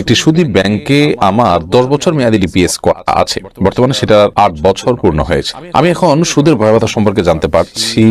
একটি সুদী ব্যাংকে আমার দশ বছর মেয়াদি ডিপিএস আছে। বর্তমানে সেটা আট বছর পূর্ণ হয়েছে। আমি এখন সুদের ভয়াবহতা সম্পর্কে জানতে পারছি।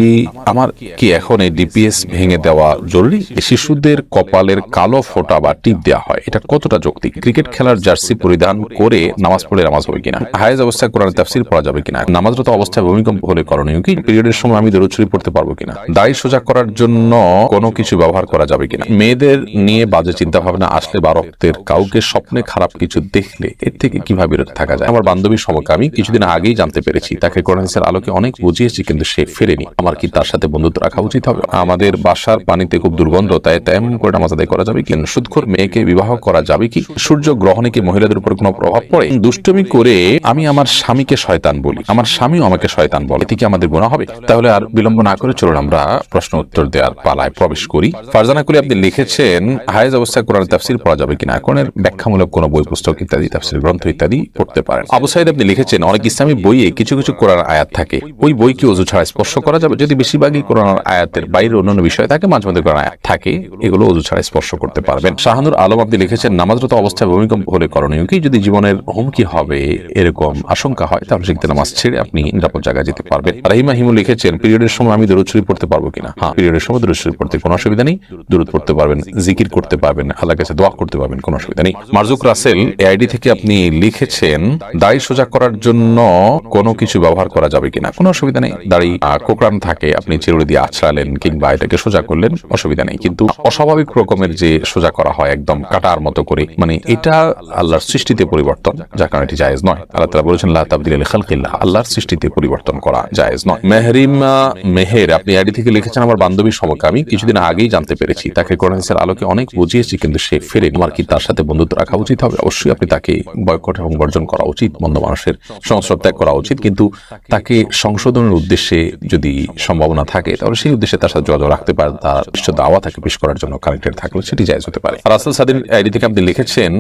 আমার কি এখন এই ডিপিএস ভেঙে দেওয়া জরুরি? শিশুদের কপালের কালো ফোঁটা বা টিপ দেওয়া হয়। এটা কতটা যৌক্তিক? ক্রিকেট খেলার জার্সি পরিধান করে নামাজ পড়ে নামাজ হবে কিনা? হায়েজ অবস্থায় কোরআন তাফসির পড়া যাবে কিনা? নামাজরত অবস্থায় ভূমিকম্প হলে করণীয় কি? পিরিয়ডের সময় আমি দরুদ শরীফ পড়তে পারব কিনা? দাড়ি সোজা করার জন্য কোনো কিছু ব্যবহার করা যাবে কিনা? মেয়েদের নিয়ে বাজে চিন্তা ভাবনা আসলে বা রক্তের কাউকে স্বপ্নে খারাপ কিছু দেখলে এর থেকে কীভাবে বিরত থাকা যায়? আমার বান্ধবীর সমকে আমি কিছুদিন আগেই জানতে পেরেছি। তাকে কোরআনের আলোকে অনেক বুঝিয়েছি, কিন্তু সে ফেরেনি। আমার কি তার সাথে বন্ধুত্ব রাখা উচিত হবে? আমাদের বাসার পানিতে খুব দুর্গন্ধ, তাই তেমন করে নামাজ আদায় করা যাবে কি? সুদখোর মেয়েকে বিবাহ করা যাবে কি? সূর্য গ্রহণে কি মহিলাদের উপর কোনো প্রভাব পড়ে? দুষ্টমি করে আমি আমার স্বামীকে শয়তান বলি। আমার স্বামীও আমাকে শয়তান বলে। এতে কি আমাদের গুণা হবে? তাহলে আর বিলম্ব না করে চলুন আমরা প্রশ্ন উত্তর দেওয়ার পালায় প্রবেশ করি। ফারজানা করি আপনি লিখেছেন, হায়েজ অবস্থায় কোরআন তাফসির পড়া যাবে কিনা? কোরআনের ব্যাখ্যামূলক কোনো বই, পুস্তক ইত্যাদি, তাফসির গ্রন্থ ইত্যাদি পড়তে পারেন। আবু সাইদ আপনি লিখেছেন, অনেক ইসলামী বইয়ে কিছু কিছু কোরআন আয়াত থাকে। ওই বই কি অজু ছাড়া স্পর্শ করা যাবে? যদি বেশিরভাগই কোরআন আয়াতের বাইরে অন্যান্য বিষয় থাকে, মাঝে মধ্যে কোরআন আয়াত থাকে, এগুলো অজু ছাড়া স্পর্শ করতে পারবেন। শাহানুর আলম আপনি লিখেছেন, নামাজরত অবস্থায় ভূমিকম্প হলে করণীয় কি? যদি জীবনের হুমকি হবে, এরকম আশঙ্কা হয়, তাহলে সেক্ষেত্রে নামাজ ছেড়ে আপনি নিরাপদ জায়গায় যেতে পারবেন। রাহিমা হিমু লিখেছেন, পিরিয়ডের সময় আমি দূরত শরীফ পড়তে পারব কিনা? হ্যাঁ পিরিয়ডের সময় দূরত শরীফ পড়তে কোনো অসুবিধা নেই দূরত পড়তে পারবেন, জিকির করতে পারবেন আল্লাহ কাছে দোয়া করতে পারবেন কোনো অসুবিধা নেই। মার্জুক রাসেল এআইডি থেকে আপনি লিখেছেন দাড়ি সোজা করার জন্য কোনো কিছু ব্যবহার করা যাবে কিনা? কোনো অসুবিধা নেই। দাড়ি আহ, কোকড়ান থাকে আপনি চিরুড়ি দিয়ে আছড়ালেন কিংবা এটাকে সোজা করলেন অসুবিধা নেই। কিন্তু অস্বাভাবিক রকমের যে সোজা করা হয় একদম কাটার মতো করে মানে এটা আল্লাহর সৃষ্টিতে পরিবর্তন যার কারণে এটি জায়েজ নয়। আল্লাহ তালা বলেছেন লা তাবদিল আলী খালকিল্লাহ আল্লাহর সৃষ্টিতে পরিবর্তন করা জায়েজ নয়। মেহরিমা মেহের আপনি আইডি থেকে লিখেছেন আমার বান্ধবীর আমি কিছুদিন আগেই জানতে পেরেছি। তাকে কোরআনের আলোকে অনেক বুঝিয়েছি কিন্তু সে ফেরে আমার কি তার সাথে বন্ধুত্ব রাখা উচিত হবে। অবশ্যই আপনি তাকে বয়কট এবং বর্জন করা উচিত মন্দ মানুষের সংস্রব ত্যাগ করা উচিত। কিন্তু তাকে সংশোধনের উদ্দেশ্যে যদি সম্ভাবনা থাকে, তাহলে সেই উদ্দেশ্যে তার সাথে যোগাযোগ রাখতে পারে, তার বিশ্ব দাওয়া তাকে পেশ করার জন্য কানেক্টেড থাকলে সেটি জায়জ হতে পারে। রাসেল সাদিন আইডি থেকে আপনি লিখেছেন,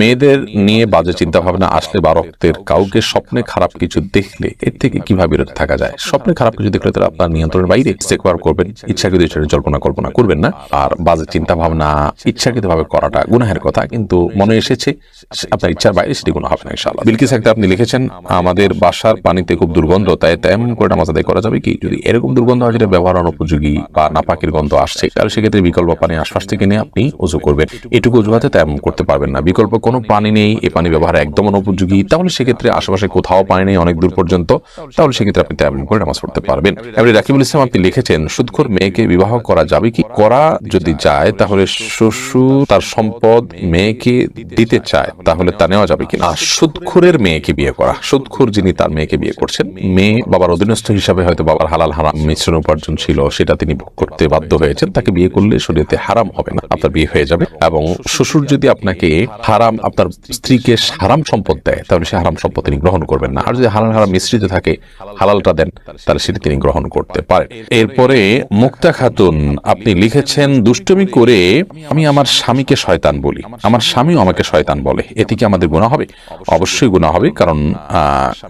মেয়েদের নিয়ে বাজে চিন্তা ভাবনা আসলে বা রক্তের কাউকে স্বপ্নে খারাপ কিছু দেখলে এর থেকে কীভাবে বিরত থাকা যায়? স্বপ্নে খারাপ কিছু দেখলে তারা আপনার নিয়ন্ত্রণের বাইরে সেকবার করবেন, ইচ্ছাকৃত ইচ্ছা জল্পনা কল্পনা করবেন না। আর বাজে চিন্তা ভাবনা ইচ্ছাকৃত ভাবে করাটা গুনাহের কথা কিন্তু মনে এসেছে আপনার ইচ্ছার বাইরে সেটি গুণ হবে না, ইনশাআল্লাহ। বিলকিস একটা আপনি লিখেছেন, আমাদের বাসার পানিতে খুব দুর্গন্ধ, তাই তেমন করে নামাজ আদায় করা যাবে কি? যদি এরকম দুর্গন্ধ হয় যেটা ব্যবহার অনুপযোগী বা নাপাকের গন্ধ আসছে, তাহলে সেক্ষেত্রে বিকল্প পানি আশপাশ থেকে নিয়ে আপনি উজু করবেন। এটুকু অজুহাতে তেমন করতে পারবেন না। বিকল্প কোনো পানি নেই এই পানি ব্যবহার একদম অনুপযোগী। তাহলে সেক্ষেত্রে আশেপাশে কোথাও পানি নেই অনেক দূর পর্যন্ত, তাহলে সেক্ষেত্রে আপনি তেমন করে নামাজ পড়তে পারবেন। এবারে রাকিবুল ইসলাম আপনি লিখেছেন, সুদখোর মেয়েকে বিবাহ করা যাবে কি? করা যদি যায়, তাহলে শ্বশুর তার সম্পদ মেয়েকে দিতে চায়, তাহলে তা নেওয়া যাবে কিনা? সুদখোরের মেয়েকে বিয়ে করা, সুদখোর যিনি তার মেয়েকে বিয়ে করছেন, মেয়ে বাবার অধীনস্থ হিসাবে হয়তো বাবার হালাল হারাম মিশ্রণ উপার্জন ছিল, সেটা তিনি ভোগ করতে বাধ্য হয়েছেন, তাকে বিয়ে করলে শরীরে হারাম হবে না, আপনার বিয়ে হয়ে যাবে এবং শ্বশুর যদি আপনাকে হারাম, আপনার স্ত্রীকে হারাম সম্পদ দেয়, তাহলে সে হারাম সম্পদ তিনি গ্রহণ করবেন না। আর যদি হালাল হারাম মিশ্রিত থাকে, হালালটা দেন, তাহলে সেটি তিনি গ্রহণ করতে পারেন। এরপরে মুক্তা খাতুন, আপনি লিখেছেন, দুষ্টমি করে আমি আমার স্বামীকে শয়তান বলি আমার স্বামীও আমাকে শয়তান বলে। এতে কি আমাদের গুণা হবে? অবশ্যই। গুণা হবে কারণ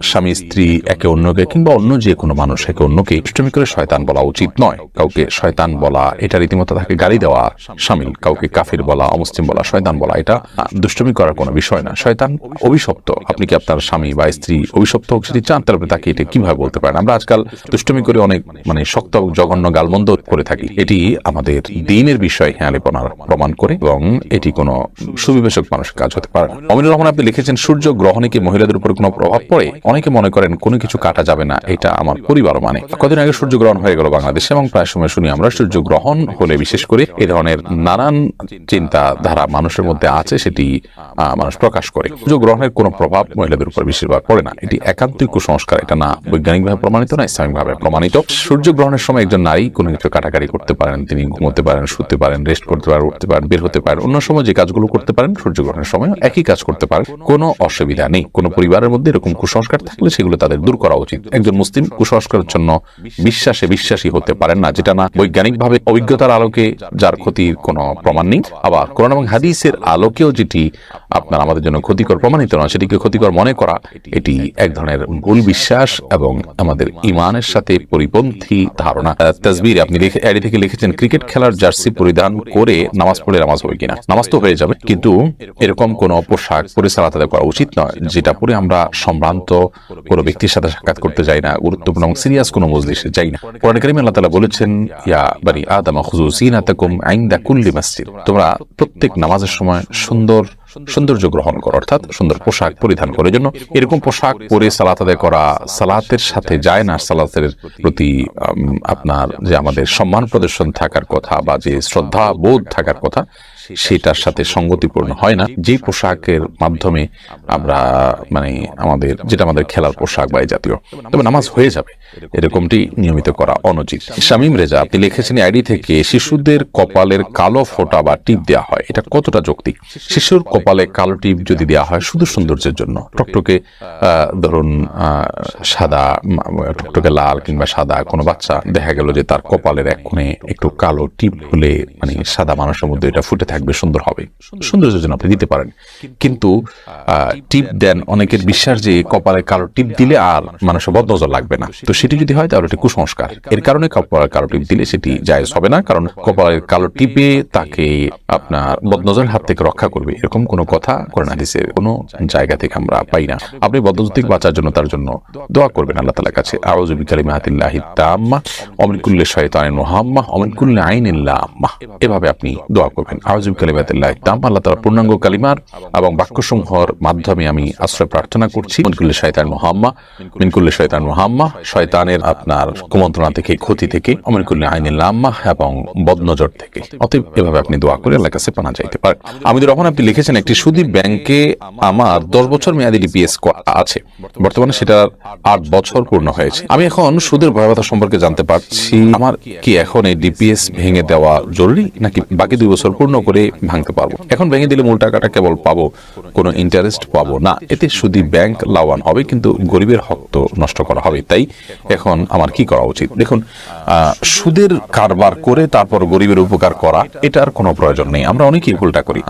স্বামী স্ত্রী একে অন্যকে কিংবা অন্য যে কোনো মানুষ একে অন্যকে দুষ্টমি করে শয়তান বলা উচিত নয়। কাউকে শয়তান বলা এটা রীতিমতো তাকে গালি দেওয়া সামিল। কাউকে কাফির বলা অমুসলিম বলা শয়তান বলা এটা দুষ্টমি করার কোনো বিষয় না। শয়তান অভিশপ্ত। আপনি কি আপনার স্বামী বা স্ত্রী অভিশপ্ত হোক সেটি চান তাহলে তাকে এটা কীভাবে বলতে পারেন? আমরা আজকাল দুষ্টমি করে অনেক মানে শক্ত জঘন্য গালমন্দ করে থাকি। এটি আমাদের দিনের বিষয় হেয়ালিপনার প্রমাণ করে এবং এটি কোনো সুবিবেশক মানুষের কাজ হতে পারে। অমিনুর রহমান আপনি লিখেছেন, সূর্য গ্রহণে কি মহিলাদের উপর কোনো প্রভাব পড়ে? অনেকে মনে করেন কোনো কিছু কাটা যাবে না, এটা আমার পরিবার মানে। কদিন আগে সূর্য গ্রহণ হয়ে গেল বাংলাদেশে এবং প্রায় সময় শুনি আমরা, সূর্য গ্রহণ হলে বিশেষ করে এই ধরনের নানান চিন্তা ধারা মানুষের মধ্যে আছে, সেটি মানুষ প্রকাশ করে। সূর্য গ্রহণের কোনো প্রভাব মহিলাদের উপর বেশিরভাগ পড়ে না। এটি একান্তই কুসংস্কার, এটা না বৈজ্ঞানিকভাবে প্রমাণিত না, ইসলামিকভাবে প্রমাণিত। সূর্য গ্রহণের সময় একজন নারী কোনো কিছু কাটাকাটি করতে পারেন, তিনি ঘুমোতে পারেন, শুতে পারেন রেস্ট করতে পারেন, উঠতে পারেন, বের হতে পারেন। অন্য সময় যে কাজগুলো করতে পারেন সূর্যগ্রহণের সময় একই কাজ করতে পারেন। কোনো অসুবিধা নেই। কোনো পরিবারের মধ্যে এরকম কুসংস্কার থাকলে সেগুলো তাদের দূর করা উচিত। একজন মুসলিম কুসংস্কারের জন্য বিশ্বাসে বিশ্বাসী হতে পারেন না যেটা না বৈজ্ঞানিকভাবে অভিজ্ঞতার আলোকে যার ক্ষতির কোনো প্রমাণ নেই। আবার কোরআন এবং হাদিসের আলোকেও যেটি আপনার আমাদের জন্য ক্ষতিকর প্রমাণিত নয় সেটিকে ক্ষতিকর মনে করা এটি এক ধরনের ভুল বিশ্বাস এবং আমাদের ইমানের সাথে পরিপন্থী ধারণা। আহ, তাসবির আপনি লিখে থেকে লিখেছেন ক্রিকেট খেলার জার্সি পরিধান করে নামাজ পড়ে নামাজ হবে কিনা? নামাজ তো হয়ে যাবে। কিন্তু এরকম কোনো পোশাক পরে সালাত আদায় করা উচিত নয়, যেটা পরে আমরা সম্ভ্রান্ত কোনো ব্যক্তির সাথে সাক্ষাৎ করতে যাই না, গুরুত্বপূর্ণ এবং সিরিয়াস কোনো মজলিসে যাই না। কোরআন কারিমে আল্লাহ তাআলা বলেছেন, ইয়া বানি আদম, খুযু জিনাতাকুম ইনদা কুল্লি মসজিদ। তোমরা প্রত্যেক নামাজের সময় সুন্দর সৌন্দর্য গ্রহণ করো, অর্থাৎ সুন্দর পোশাক পরিধান করে। জন্য এরকম পোশাক পরে সালাত আদায় করা সালাতের সাথে যায় না, সালাতের প্রতি আপনার যে আমাদের সম্মান প্রদর্শন থাকার কথা বা যে শ্রদ্ধা বোধ থাকার কথা সেটার সাথে সঙ্গতিপূর্ণ হয়। না। যে পোশাকের মাধ্যমে আমরা মানে আমাদের যেটা আমাদের খেলার পোশাক বা জাতীয় তবে নামাজ হয়ে যাবে। এরকমটি নিয়মিত করা অনুচিত। শামীম রেজা আপনি লিখেছেন আইডি থেকে শিশুদের কপালের কালো ফোঁটা বা টিপ দেওয়া হয়। এটা কতটা যৌক্তিক? শিশুর কপালে কালো টিপ যদি দেওয়া হয় শুধু সৌন্দর্যের জন্য। টকটকে আহ, ধরুন আহ, সাদা টকটকে লাল কিংবা সাদা কোনো বাচ্চা দেখা গেল যে তার কপালের এক কোণে একটু কালো টিপ হলে মানে সাদা মানুষের মধ্যে এটা ফুটে থাকবে সুন্দর হবে। সৌন্দর্যের জন্য আপনি দিতে পারেন। কিন্তু টিপ দেন অনেকের বিশ্বাস যে কপালে কালো টিপ দিলে আর মানুষের বদনজর লাগবে না। তো সেটি যদি হয় তাহলে এটি কুসংস্কার। এর কারণে কপালের কালো টিপ দিলে সেটি জায়েজ হবে না কারণ কপালের কালো টিপে তাকে আপনার বদনজরের হাত থেকে রক্ষা করবে। এরকম কোনো কথা কোরআন হাদিসের কোনো জায়গা থেকে আমরা পাই না। আপনি বদনজর থেকে বাঁচার জন্য তার জন্য দোয়া করবেন। আল্লাহ তাআলার কাছে। আউযু বিকালিমাতিল্লাহি তাম্মা অমিন কুল্লি শয়তানিন মুহাম্মা অমিন কুল্লি আইনিন লাম্মা এভাবে আপনি দোয়া করবেন। আউযু বিকালিমাতিল্লাহি তাম্মা আল্লাহ তাআলা পূর্ণাঙ্গ কালিমার এবং বাক্যসমূহর মাধ্যমে আমি আশ্রয় প্রার্থনা করছি। মিন কুল্লি শয়তান মুহাম্মা, মিন কুল্লি শয়তান মুহাম্মা, শয়তানের আপনার কুমন্ত্রণা থেকে, ক্ষতি থেকে অমিন কুল্লি আইনিন লাম্মা এবং বদনজর থেকে। অতএব এভাবে আপনি দোয়া করে আল্লাহর কাছে পানা চাইতে পারেন। আমিদুর রহমান, আপনি লিখেছেন একটি সুদী ব্যাংকে আমার দশ বছর মেয়াদি ডিপিএস আছে। বর্তমানে সেটার আট বছর পূর্ণ হয়েছে। আমি এখন সুদের ভয়াবহতা সম্পর্কে জানতে পারছি। আমার কি এখন এই ডিপিএস ভেঙে দেওয়া জরুরি নাকি বাকি দুই বছর পূর্ণ করে ভাঙতে পারব। এখন ভেঙে দিলে মূল টাকাটা কেবল পাবো, কোনো ইন্টারেস্ট পাবো না। এতে সুদী ব্যাংক লাভবান হবে, কিন্তু গরিবের হক তো নষ্ট করা হবে। তাই এখন আমার কি করা উচিত? দেখুন সুদের কারবার করে তারপর গরিবের উপকার করা, এটার কোনো প্রয়োজন নেই। আমরা অনেকেই ভুলটা করি।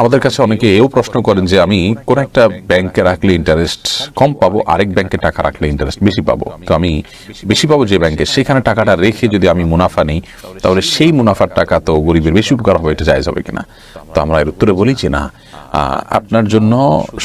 আমাদের কাছে অনেকে এও প্রশ্ন করেন যে আমি কোন একটা ব্যাংকে রাখলে ইন্টারেস্ট কম পাবো, আরেক ব্যাংকে টাকা রাখলে ইন্টারেস্ট বেশি পাবো। তো আমি বেশি পাবো যে ব্যাংকে সেখানে টাকাটা রেখে যদি আমি মুনাফা নেই, তাহলে সেই মুনাফার টাকা তো গরিবের বেশি উপকার হবে, এটা জায়জ হবে। কিনা? তো আমরা এর উত্তরে বলি যে না আপনার জন্য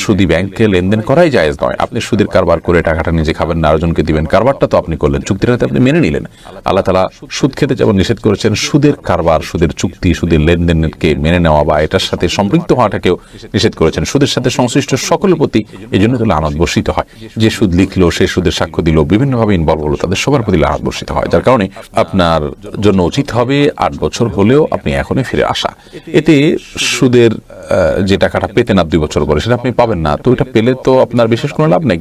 সুদি ব্যাংকে লেনদেন করাই জায়েজ নয়। আপনি সুদের কারবার করে টাকাটা নিজে খাবেন না, আরেকজনকে দিবেন। কারবারটা তো আপনি করলেন, চুক্তিটা তো আপনি মেনে নিলেন। আল্লাহ তালা সুদ খেতে যেমন নিষেধ করেছেন, সুদের কারবার, সুদের চুক্তি, সুদের লেনদেনকে মেনে নেওয়া বা এটার সাথে সম্পৃক্ত হওয়াটাকেও নিষেধ করেছেন। সুদের সাথে সংশ্লিষ্ট সকলের প্রতি এই জন্য তো লানত বর্ষিত হয়। যে সুদ লিখলো, সে সুদের সাক্ষ্য দিল, বিভিন্নভাবে ইনভলভ হলো, তাদের সবার প্রতি লানত বর্ষিত হয়, যার কারণে আপনার জন্য উচিত হবে আট বছর হলেও আপনি এখনই ফিরে আসা। এতে সুদের যে টাকাটা পেতেন আপনি দুই বছর পরে, সেটা আপনি পাবেন না। তো এটা পেলে তো আপনার বিশেষ কোনো লাভ নেই